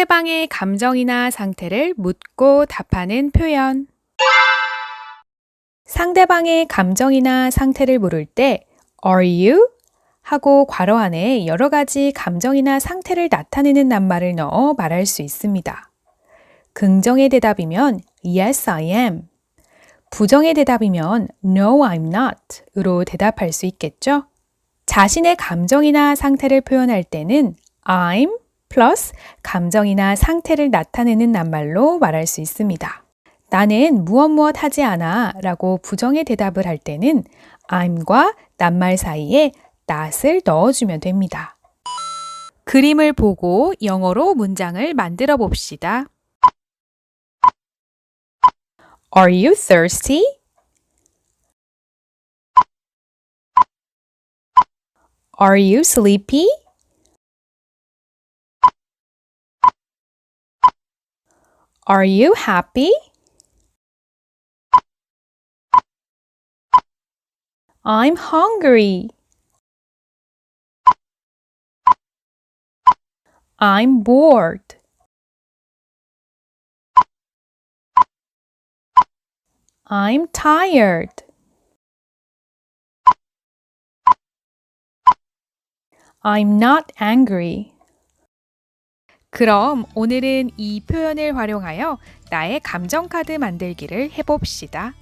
상대방의 감정이나 상태를 묻고 답하는 표현. 상대방의 감정이나 상태를 물을 때 Are you? 하고 괄호 안에 여러 가지 감정이나 상태를 나타내는 낱말을 넣어 말할 수 있습니다. 긍정의 대답이면 Yes, I am. 부정의 대답이면 No, I'm not. 으로 대답할 수 있겠죠? 자신의 감정이나 상태를 표현할 때는 I'm 플러스 감정이나 상태를 나타내는 낱말로 말할 수 있습니다. 나는 무엇 무엇 하지 않아 라고 부정의 대답을 할 때는 I'm과 낱말 사이에 not을 넣어주면 됩니다. 그림을 보고 영어로 문장을 만들어 봅시다. Are you thirsty? Are you sleepy? Are you happy? I'm hungry. I'm bored. I'm tired. I'm not angry. 그럼 오늘은 이 표현을 활용하여 나의 감정 카드 만들기를 해봅시다.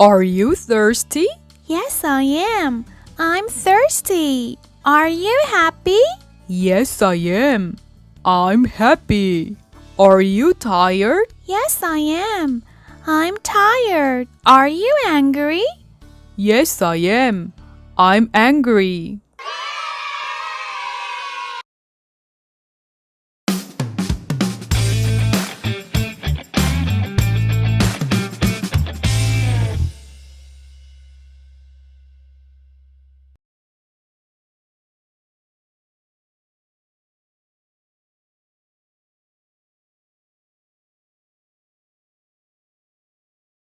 Are you thirsty? Yes, I am. I'm thirsty. Are you happy? Yes, I am. I'm happy. Are you tired? Yes, I am. I'm tired. Are you angry? Yes, I am. I'm angry.